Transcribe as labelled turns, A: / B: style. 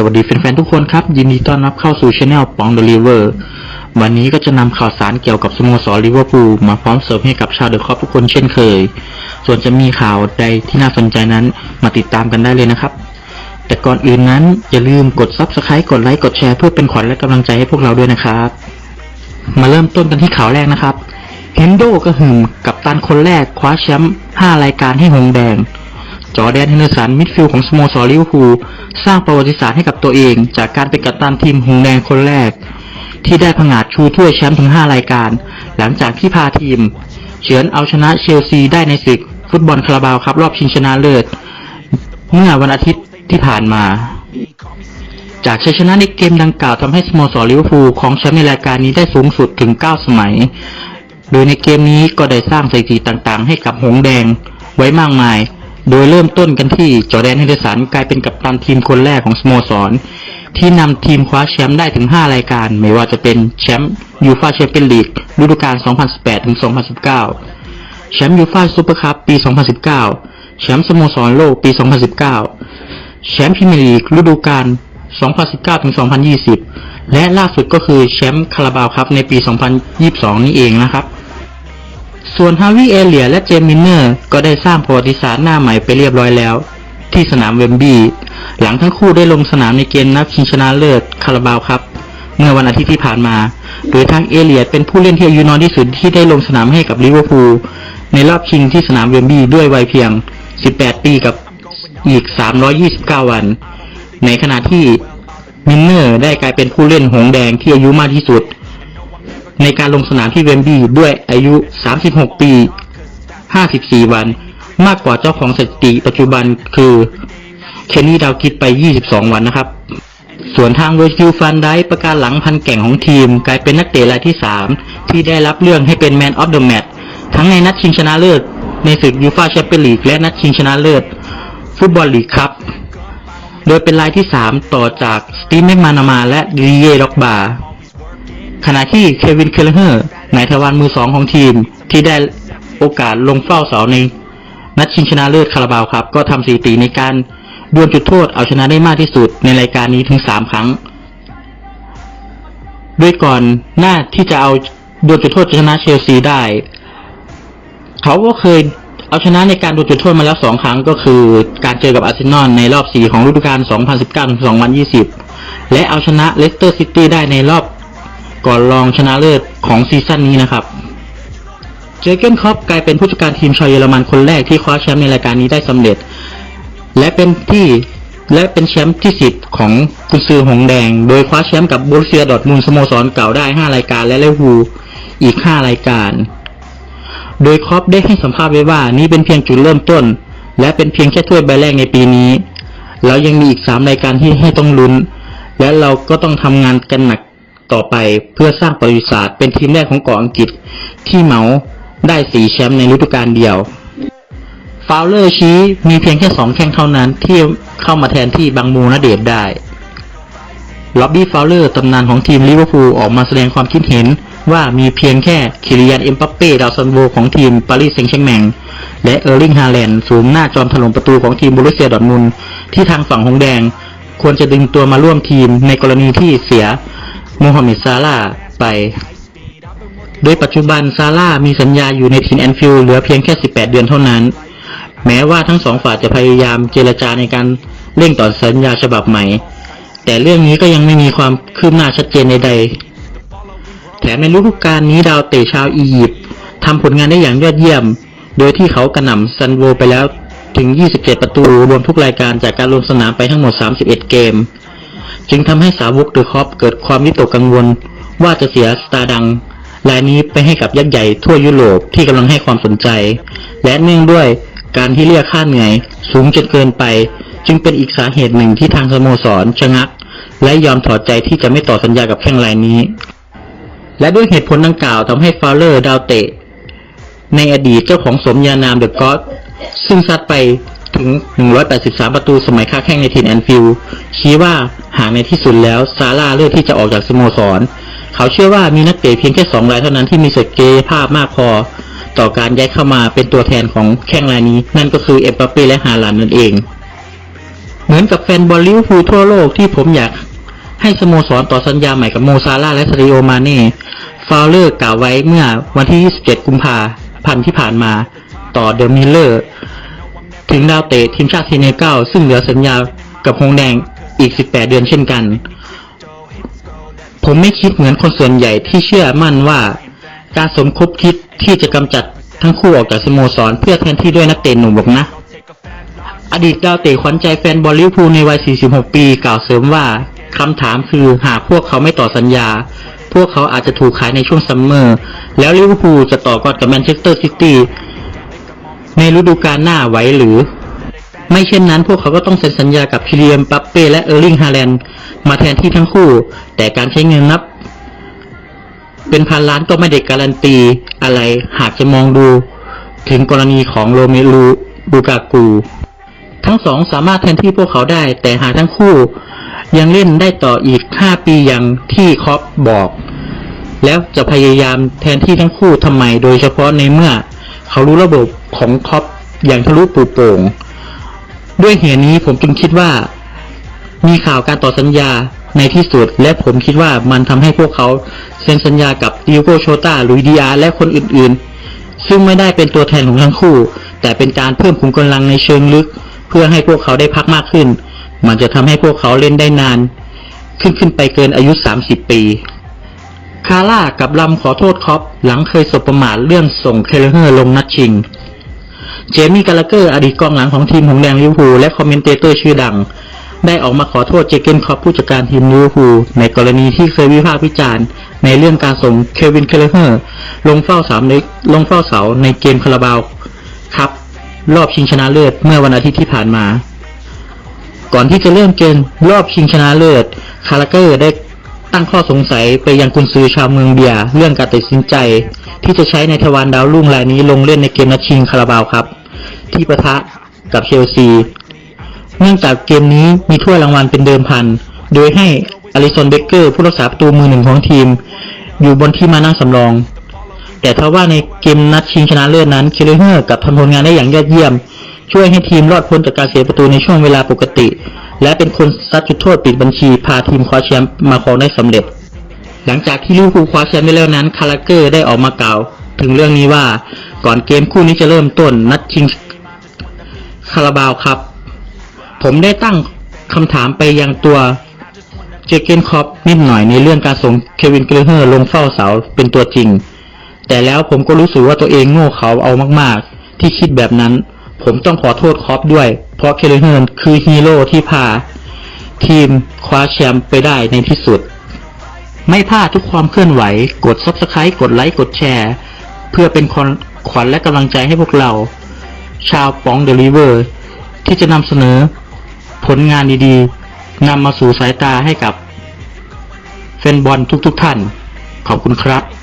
A: สวัสดีแฟนๆทุกคนครับ ยินดีต้อนรับเข้าสู่ช anel ปองเดลิเวอร์วันนี้ก็จะนำข่าวสารเกี่ยวกับสโมสรลิเวอร์พูลมาพร้อมเสิร์ฟให้กับชาวเดอะคอปทุกคนเช่นเคย ส่วนจะมีข่าวใดที่น่าสนใจนั้นมาติดตามกันได้เลยนะครับ แต่ก่อนอื่นนั้นอย่าลืมกด Subscribe กดไลค์กดแชร์เพื่อเป็นขวัญและกำลังใจให้พวกเราด้วยนะครับ มาเริ่มต้นกันที่ข่าวแรกนะครับเฮนโดกระหึ่มกับตันคนแรกคว้าแชมป์5รายการให้หงแดง จอแดนเฮนเดอร์สันมิดฟิลด์ของสโมสรลิเวอร์พูลสร้างประวัติศาสตร์ให้กับตัวเอง จากการเป็นกัปตันทีมหงแดงคนแรก ที่ได้ผงาดชูถ้วยแชมป์ถึง 5 รายการ หลังจากที่พาทีม เฉือนเอาชนะเชลซีได้ในศึก ฟุตบอลคาราบาวครับรอบชิงชนะเลิศ เมื่อวันอาทิตย์ที่ผ่านมา จากชัยชนะในเกมดังกล่าวทำให้สโมสรลิเวอร์พูลของแชมป์ในรายการนี้ได้สูงสุดถึง 9 สมัย โดยในเกมนี้ก็ได้สร้างสถิติต่างๆ ให้กับหงแดงไว้มากมาย โดยเริ่มต้นกันที่จอแดนเฮเดสันกลายเป็นกัปตันทีมคนแรกของสโมสร ที่นำทีมคว้าแชมป์ได้ถึง 5 รายการ ไม่ว่าจะเป็นแชมป์ยูฟาแชมเปี้ยนลีกฤดูกาล 2018-2019 แชมป์ยูฟาซูเปอร์คัพปี 2019 แชมป์สโมสรโลกปี 2019 แชมป์พรีเมียร์ลีกฤดูกาล 2019-2020 และล่าสุดก็คือแชมป์คาราบาวครับในปี 2022 นี่เองนะครับ ส่วนฮาวิเอเลียและเจมินเนอร์ก็ได้สร้างประวัติศาสตร์หน้าใหม่ไปเรียบร้อยแล้ว ที่สนามเวมบีหลังทั้งคู่ได้ลงสนามในเกมนัดชิงชนะเลิศคาราบาวครับ เมื่อวันอาทิตย์ที่ผ่านมา โดยทางเอเลียเป็นผู้เล่นที่อายุน้อยที่สุดที่ได้ลงสนามให้กับลิเวอร์พูลในรอบชิงที่สนามเวมบีด้วยวัยเพียง 18 ปีกับอีก 329 วัน ในขณะที่มินเนอร์ได้กลายเป็นผู้เล่นหงส์แดงที่อายุมากที่สุด ในการลงสนามที่เวมบีด้วยอายุ 36 ปี 54 วัน มากกว่าเจ้าของสถิติปัจจุบันคือเคนนี่ดาวกิดไป 22 วันนะครับ ส่วนทางเวอร์จิลฟันได้ประกาศหลังพันแก่งของทีม กลายเป็นนักเตะรายที่ 3 ที่ได้รับเรื่องให้เป็นแมนออฟเดอะแมตทั้งในนัดชิงชนะเลิศ ในศึกยูฟาแชมเปี้ยนลีกและนัดชิงชนะเลิศ ฟุตบอลลีกครับ โดยเป็นรายที่ 3 ต่อจากสตีฟแมกมานามาและดิเย่ด็อกบา ขณะที่เควินเคลเฮอร์นายทวารมือสองของทีม ที่ได้โอกาสลงเฝ้าเสาในนัดชิงชนะเลิศคาราบาวครับ ก็ทำสถิติในการดวลจุดโทษเอาชนะได้มากที่สุดในรายการนี้ถึง3ครั้งโดยก่อนหน้าที่จะเอาดวลจุดโทษชนะเชลซีได้ เขาก็เคยเอาชนะในการดวลจุดโทษมาแล้ว2ครั้งก็คือ การเจอกับอาร์เซนอลในรอบ 4 ของฤดูกาล 2019-2020 และเอาชนะเลสเตอร์ซิตี้ได้ในรอบ ก่อนรองชนะเลิศของซีซั่นนี้นะครับ เจเกนคอปกลายเป็นผู้จัดการทีมชาวเยอรมันคนแรกที่คว้าแชมป์ในรายการนี้ได้สำเร็จ และเป็นที่และเป็นแชมป์ที่ 10 ของกุนซือหงแดง โดยคว้าแชมป์กับบรุสเซียดอร์ทมุนสโมสรเก่าได้ 5 รายการ และเลวูอีก 5 รายการ โดยคอปได้ให้สัมภาษณ์ไว้ว่า นี่เป็นเพียงจุดเริ่มต้น และเป็นเพียงแค่ถ้วยใบแรกในปีนี้เรายังมีอีก 3 รายการที่ให้ต้องลุ้น และเราก็ต้องทำงานกันหนัก ต่อไปเพื่อสร้างประวัติศาสตร์เป็นทีมแรกของเกาะอังกฤษที่เหมาได้สีแชมป์ในฤดูกาลเดียว ฟาวเลอร์ชี้มีเพียงแค่สองแข้งเท่านั้นที่เข้ามาแทนที่บังมูนาเดชได้ล็อบบี้ฟาวเลอร์ตำนานของทีมลิเวอร์พูลออกมาแสดงความคิดเห็นว่ามีเพียงแค่คิริยันเอ็มปัปเป้ดาวซันโวของทีมปารีสแซงต์แชร์แมงและเออร์ลิงฮาแลนด์สูงหน้าจอมถล่มประตูของทีมบรูเซียดอทมุนด์ที่ทางฝั่งหงแดง ควรจะดึงตัวมาร่วมทีมในกรณีที่เสีย มฮัมหม็ดซาร่าไป โดยปัจจุบันซาร่ามีสัญญาอยู่ในทีมแอนฟิลด์เหลือเพียงแค่ 18 เดือนเท่านั้น แม้ว่าทั้งสองฝ่ายจะพยายามเจรจาในการเร่งต่อสัญญาฉบับใหม่ แต่เรื่องนี้ก็ยังไม่มีความคืบหน้าชัดเจนใดๆแถมในฤดูกาลนี้ดาวเตะชาวอียิปต์ทำผลงานได้อย่างยอดเยี่ยม โดยที่เขากระหน่ำซันโวไปแล้วถึง 27 ประตูรวมทุกรายการจากการลงสนามไปทั้งหมด 31 เกม จึงทำให้สาวกเดอะคอปเกิดความวิตกกังวล ว่าจะเสียสตาร์ดังรายนี้ไปให้กับยักษ์ใหญ่ทั่วยุโรปที่กำลังให้ความสนใจ และเนื่องด้วยการที่เรียกค่าเหนื่อยสูงจนเกินไป จึงเป็นอีกสาเหตุหนึ่งที่ทางสโมสรชะงัก และยอมถอดใจที่จะไม่ต่อสัญญากับแข้งรายนี้ และด้วยเหตุผลดังกล่าวทำให้ฟาวเลอร์ดาวเตะ ในอดีตเจ้าของสมญานามเดอะก็อดซึ่งซัดไปถึง 183 ประตูสมัยค้าแข่งในทีมแอนฟิลด์ชี้ว่า หากในที่สุดแล้วซาร่าเลือกที่จะออกจากสโมสร เขาเชื่อว่ามีนักเตะเพียงแค่สองรายเท่านั้นที่มีศักยภาพมากพอ ต่อการย้ายเข้ามาเป็นตัวแทนของแข้งรายนี้ นั่นก็คือเอ็มบัปเป้และฮาลันด์นั่นเอง เหมือนกับแฟนบอลลิเวอร์พูลทั่วโลกที่ผมอยากให้สโมสรต่อสัญญาใหม่กับโมซาร่าและซาดิโอมาเน่ฟาวเลอร์กล่าวไว้เมื่อวันที่ 27 กุมภาพันธ์ที่ผ่านมา ต่อเดอะมิลเลอร์ ถึงดาวเตะทีมชาติเซเนกัลซึ่งเหลือสัญญากับหงแดง อีก 18 เดือนเช่นกัน ผมไม่คิดเหมือนคนส่วนใหญ่ที่เชื่อมั่นว่าการสมคบคิดที่จะกำจัดทั้งคู่ออกจากสโมสรเพื่อแทนที่ด้วยนักเตะหนุ่มบอกนะ อดีตดาวเตะขวัญใจแฟนบอลลิเวอร์พูลในวัย 46 ปีกล่าวเสริมว่าคำถามคือหากพวกเขาไม่ต่อสัญญา พวกเขาอาจจะถูกขายในช่วงซัมเมอร์ แล้วลิเวอร์พูลจะต่อกอดกับแมนเชสเตอร์ซิตี้ในฤดูกาลหน้าไหวหรือ ไม่เช่นนั้นพวกเขาก็ต้องเซ็นสัญญากับพิเลียมปัปเป้และเออร์ลิงฮาแลนด์มาแทนที่ทั้งคู่ แต่การใช้เงินนับ เป็นพันล้านก็ไม่ได้การันตีอะไรหากจะมองดู ถึงกรณีของโรเมลูดูกากู ทั้งสองสามารถแทนที่พวกเขาได้ แต่หากทั้งคู่ ยังเล่นได้ต่ออีก 5 ปีอย่างที่คอปบอก แล้วจะพยายามแทนที่ทั้งคู่ทำไม โดยเฉพาะในเมื่อ เขารู้ระบบของคอปอย่างทะลุปูโป่ง ด้วยเหตุนี้ผมจึงคิดว่า มีข่าวการต่อสัญญาในที่สุด และผมคิดว่ามันทำให้พวกเขาเซ็นสัญญากับดิโกโชตาลุยดิอาและคนอื่นๆ ซึ่งไม่ได้เป็นตัวแทนของทั้งคู่ แต่เป็นการเพิ่มขุมกำลังในเชิงลึก เพื่อให้พวกเขาได้พักมากขึ้น มันจะทำให้พวกเขาเล่นได้นาน ขึ้นขึ้นไปเกินอายุ 30 ปีคาร่ากับลำขอโทษคอปหลังเคยสบประมาทเรื่องส่งเคลเฮอร์ลงนัดชิง เจมี่กาลเกอร์อดีตกองหลังของทีมหงแดงลิเวอร์พูลและคอมเมนเตเตอร์ชื่อดัง ได้ออกมาขอโทษเจเกนคอปผู้จัดการทีมลิเวอร์พูลในกรณีที่เคยวิพากษ์วิจารณ์ ในเรื่องการส่งเควินเคลเฮอร์ลงเฝ้าสาในลงเฝ้าเสาในเกมคาราบาวครับรอบชิงชนะเลิศเมื่อวันอาทิตย์ที่ผ่านมา ก่อนที่จะเริ่มเกมรอบชิงชนะเลิศคาราเกอร์ได้ตั้งข้อสงสัยไปยังกุนซือชาวเมืองเบียร์เรื่องการตัดสินใจ ที่จะใช้ในทวารดาวรุ่งรายนี้ลงเล่นในเกมนัดชิงคาราบาวครับ ที่ปะทะกับเชลซี เนื่องจากเกมนี้มีถ้วยรางวัลเป็นเดิมพัน โดยให้อลิสันเบเกอร์ผู้รักษาประตูมือหนึ่งของทีม อยู่บนที่มานั่งสำรอง แต่ทว่าในเกมนัดชิงชนะเลิศนั้น เคเลเฮอร์กับทำผลงานได้อย่างยอดเยี่ยม ช่วยให้ทีมรอดพ้นจากการเสียประตูในช่วงเวลาปกติ และเป็นคนซัดจุดโทษปิดบัญชี พาทีมคว้าแชมป์มาครองได้สำเร็จ หลังจากที่ลิเวอร์พูลคว้าแชมป์ไปแล้วนั้น คาราเกอร์ได้ออกมากล่าว ถึงเรื่องนี้ว่าก่อนเกมคู่นี้จะเริ่มต้นนัดชิง คาราบาวครับ ผมได้ตั้งคำถามไปยังตัวเจเกนคอปนิดหน่อยในเรื่องการส่งเควินเกลเฮอร์ลงเฝ้าเสาเป็นตัวจริง แต่แล้วผมก็รู้สึกว่าตัวเองโง่เขาเอามากๆ ที่คิดแบบนั้น ผมต้องขอโทษคอปด้วย เพราะเคลเฮอร์คือฮีโร่ที่พา ทีมคว้าแชมป์ไปได้ในที่สุด ไม่พลาดทุกความเคลื่อนไหว กด subscribe กดไลค์กดแชร์ เพื่อเป็นขวัญและกำลังใจให้พวกเรา ชาวป๋องเดลิเวอร์ที่จะนำเสนอผลงานดีๆนำมาสู่สายตาให้กับแฟนบอลทุกๆท่าน ขอบคุณครับ